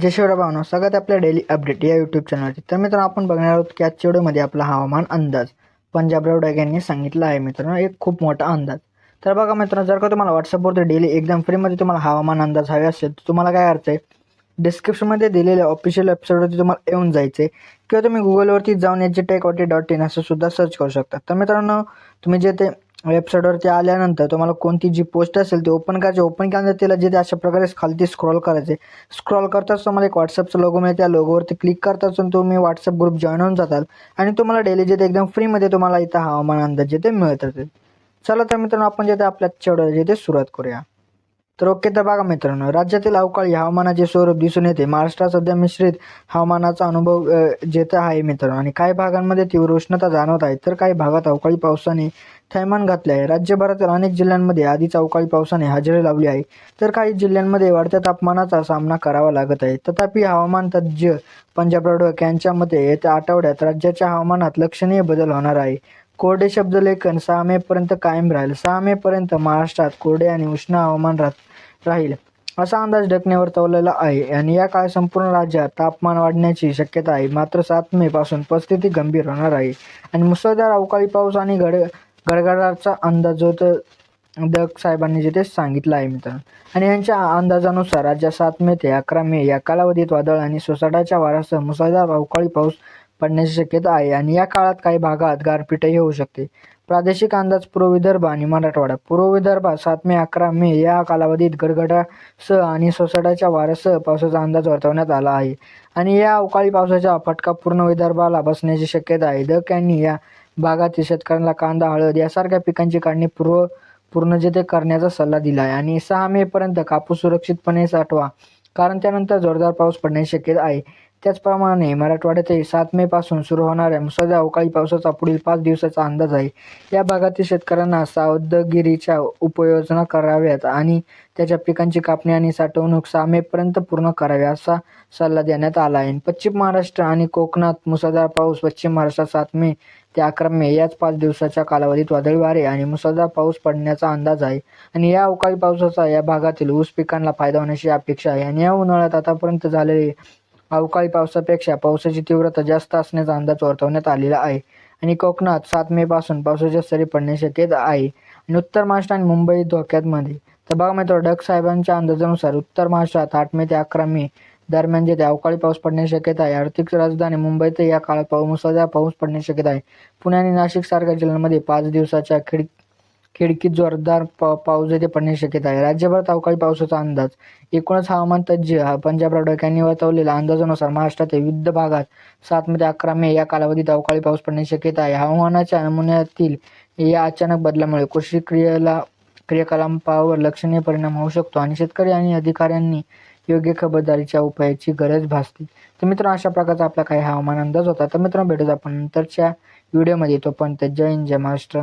जय शिवराय भावना सगळ्यात आपल्या daily update या यूट्यूब चॅनलवरती तर मित्रांनो आपण बघणार आहोत की आजच्या व्हिडिओमध्ये आपला हवामान अंदाज. पंजाबराव डाग यांनी सांगितला आहे मित्रांनो एक खूप मोठा अंदाज. तर बघा मित्रांनो जर का तुम्हाला व्हॉट्सअपवरती डेली एकदम फ्रीमध्ये तुम्हाला हवामान अंदाज हवे असेल तर तुम्हाला काय अर्थ आहे? डिस्क्रिप्शनमध्ये दिलेल्या ऑफिशियल वेबसाईटवरती तुम्हाला येऊन जायचं आहे किंवा तुम्ही गुगलवरती जाऊन याची टेकवॉटी डॉट इन असं सुद्धा सर्च करू शकता. तर मित्रांनो तुम्ही जे ते वेबसाईटवरती आल्यानंतर तुम्हाला कोणती जी पोस्ट असेल ती ओपन करायची. ओपन केल्यानंतर तिला जे ते अशा प्रकारे खालती स्क्रॉल करायचे स्क्रॉल करताच तुम्हाला एक व्हॉट्सअपचा लोगो मिळेल. त्या लोगोवरती क्लिक करताच तुम्ही व्हॉट्सअप ग्रुप जॉईन होऊन जाताल. आणि तुम्हाला डेली जे एकदम फ्रीमध्ये तुम्हाला इथं हवामान अंदाज जे ते मिळत राहतील चला तर मित्रांनो आपण जे ते आपल्या चढ जे ते सुरुवात करूया. तर ओके तर बघा मित्रांनो राज्यातील अवकाळी हवामानाचे स्वरूप दिसून येते. महाराष्ट्रात सध्या मिश्रित हवामानाचा अनुभव जेत आहे मित्रांनो. आणि काही भागांमध्ये तीव्र उष्णता जाणवत आहे. तर काही भागात अवकाळी पावसाने थैमान घातले आहे. राज्यभरातील अनेक जिल्ह्यांमध्ये आधीच अवकाळी पावसाने हजेरी लावली आहे. तर काही जिल्ह्यांमध्ये वाढत्या तापमानाचा सामना करावा लागत आहे. तथापि हवामान तज्ज्ञ पंजाबराव डोक यांच्या मते येत्या आठवड्यात राज्याच्या हवामानात लक्षणीय बदल होणार आहे. कोरडे शब्दलेखन सहा मेपर्यंत कायम राहील. सहा मेपर्यंत महाराष्ट्रात कोरडे आणि उष्ण हवामान राहत राहील. असा अंदाज ढकणे वर्तवलेला आहे आणि या काळात संपूर्ण राज्यात तापमान वाढण्याची शक्यता आहे. मात्र सात मे पासून परिस्थिती गंभीर होणार आहे आणि मुसळधार अवकाळी पाऊस आणि गड गडगडाचा अंदाज जो तर साहेबांनी जिथे सांगितलं आहे मित्रांनो. आणि यांच्या अंदाजानुसार राज्यात सात मे ते अकरा मे या कालावधीत वादळ आणि सोसाट्याच्या वारासह मुसळधार अवकाळी पाऊस पडण्याची शक्यता आहे आणि या काळात काही भागात गारपीटही होऊ शकते. प्रादेशिक अंदाज पूर्व विदर्भ आणि मराठवाडा. पूर्व विदर्भात सात मे अकरा मे या कालावधीत गडगडासह आणि सोसाट्याच्या वाऱ्यासह पावसाचा अंदाज वर्तवण्यात आला आहे. आणि या अवकाळी पावसाचा फटका पूर्ण विदर्भाला बसण्याची शक्यता आहे. दक यांनी या भागातील शेतकऱ्यांना कांदा हळद यासारख्या पिकांची काढणी पूर्व पूर्ण करण्याचा सल्ला दिला आहे. आणि सहा मे पर्यंत कापूस सुरक्षितपणे साठवा कारण त्यानंतर जोरदार पाऊस पडण्याची शक्यता आहे. त्याचप्रमाणे मराठवाड्यातही सात मे पासून सुरू होणाऱ्या मुसळधार अवकाळी पावसाचा पुढील पाच दिवसाचा अंदाज आहे. या भागातील शेतकऱ्यांना सावधगिरीच्या उपाययोजना कराव्यात आणि त्याच्या पिकांची कापणी आणि साठवणूक सहा मे पर्यंत पूर्ण करावी असा सल्ला देण्यात आला आहे. पश्चिम महाराष्ट्र आणि कोकणात मुसळधार पाऊस पश्चिम महाराष्ट्रात सात मे ते अकरा मे याच पाच दिवसाच्या कालावधीत वादळी वारे आणि मुसळधार पाऊस पडण्याचा अंदाज आहे आणि या अवकाळी पावसाचा या भागातील ऊस पिकांना फायदा होण्याची अपेक्षा आहे. आणि या उन्हाळ्यात आतापर्यंत झालेले अवकाळी पावसापेक्षा पावसाची तीव्रता जास्त असण्याचा अंदाज वर्तवण्यात आलेला आहे. आणि कोकणात सात मे पासून पावसाच्या सरी पडण्याची शक्यता आहे. आणि उत्तर महाराष्ट्र आणि मुंबई धोक्यातमध्ये. तर बघा मित्र डक साहेबांच्या अंदाजानुसार उत्तर महाराष्ट्रात आठ मे ते अकरा मे दरम्यान जेथे अवकाळी पाऊस पडण्याची शक्यता आहे. आर्थिक राजधानी मुंबईत या काळात पाऊस मुसळधार पाऊस पडण्याची शक्यता आहे. पुणे आणि नाशिक सारख्या जिल्ह्यांमध्ये पाच दिवसाच्या खिड खिडकीत जोरदार पा पाऊस येथे पडण्याची शक्यता आहे. राज्यभरात अवकाळी पावसाचा अंदाज. एकूणच हवामान तज्ज्ञ हा पंजाब डक वर्तवलेल्या अंदाजानुसार महाराष्ट्रातील विविध भागात सात ते अकरा मे या कालावधीत अवकाळी पाऊस पडण्याची शक्यता आहे. हवामानाच्या नमुन्यातील या अचानक बदलामुळे कृषी क्रियेला क्रियाकलापावर लक्षणीय परिणाम होऊ शकतो आणि शेतकरी आणि अधिकाऱ्यांनी योग्य खबरदारीच्या उपायाची गरज भासते. तर मित्रांनो अशा प्रकारचा आपला काही हवामान अंदाज होता. तर मित्रांनो भेटूच आपण नंतरच्या व्हिडिओमध्ये. तोपर्यंत जय हिंद जय महाराष्ट्र.